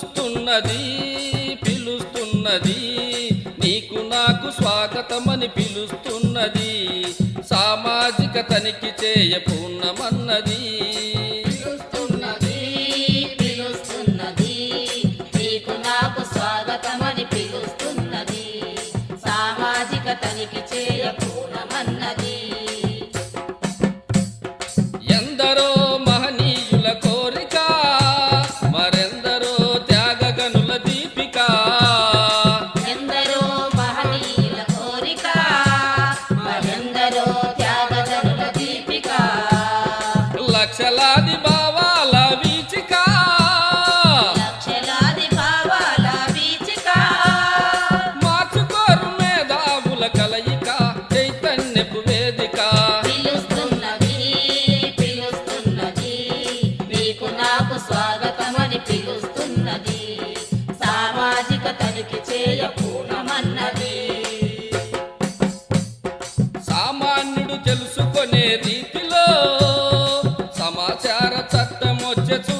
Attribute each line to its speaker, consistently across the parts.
Speaker 1: పిలుస్తున్నది పిలుస్తున్నది నీకు నాకు స్వాగతమని పిలుస్తున్నది సామాజిక తనిఖీ చేయ పూర్ణమన్నది.
Speaker 2: తనిఖీ చేయకు Yeah.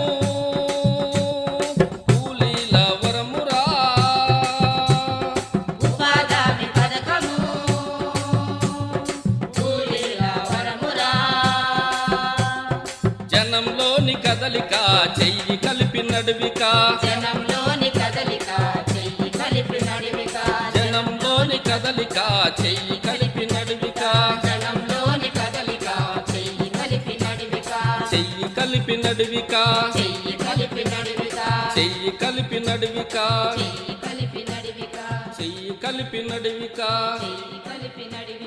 Speaker 1: జనంలోని కదలిక చెయ్యి కలిపి నడివిక
Speaker 2: జనంలోని కదలిక చెయ్యి కలిపి నడివిక
Speaker 1: జనంలోని కదలిక చెయ్యి కలిపి నడివిక
Speaker 2: చెయ్యి కలిపి నడివిక
Speaker 1: చెయ్యి కలిపి నడివిక
Speaker 2: చెయ్యి కలిపి నడివిక
Speaker 1: చెయ్యి కలిపి నడివిక
Speaker 2: చెయ్యి కలిపి నడువిక
Speaker 1: చెయ్యి కలిపి నడువిక